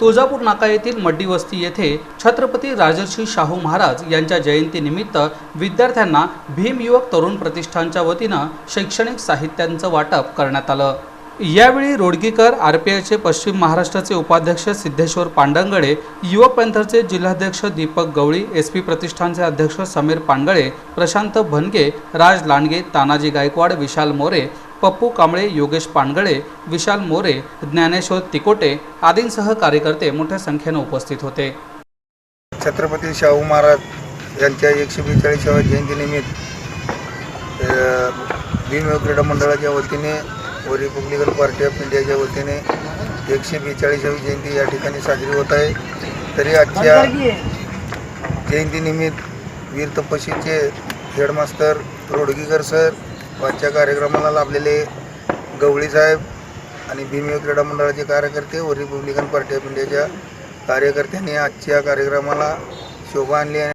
तुळजापूर नाका येथील मड्डी वस्ती येथे छत्रपती राजर्षी शाहू महाराज यांच्या जयंतीनिमित्त विद्यार्थ्यांना भीम युवक तरुण प्रतिष्ठानच्या वतीनं शैक्षणिक साहित्यांचं वाटप करण्यात आलं. यावेळी रोडगीकर आर पी आयचे पश्चिम महाराष्ट्राचे उपाध्यक्ष सिद्धेश्वर पांडंगळे युवक पॅन्थरचे जिल्हाध्यक्ष दीपक गवळी एस पी प्रतिष्ठानचे अध्यक्ष समीर पांगळे प्रशांत भनगे राज लांडगे तानाजी गायकवाड विशाल मोरे पप्पू कांबळे योगेश पानगळे विशाल मोरे ज्ञानेश्वर तिकोटे आदींसह कार्यकर्ते मोठ्या संख्येनं उपस्थित होते. छत्रपती शाहू महाराज यांच्या एकशे बेचाळीसाव्या जयंतीनिमित्त भीमयोग क्रीडा मंडळाच्या वतीने व रिपब्लिकन पार्टी ऑफ इंडियाच्या वतीने एकशे बेचाळीसावी जयंती या ठिकाणी साजरी होत आहे. तरी आजच्या जयंतीनिमित्त वीर तपशीचे हेडमास्तर रोडगीकर सर आजच्या कार्यक्रमाला लाभलेले गवळी साहेब आणि भीमयोग क्रीडा मंडळाचे कार्यकर्ते व रिपब्लिकन पार्टी ऑफ इंडियाच्या कार्यकर्त्यांनी आजच्या कार्यक्रमाला शोभा आणली आहे.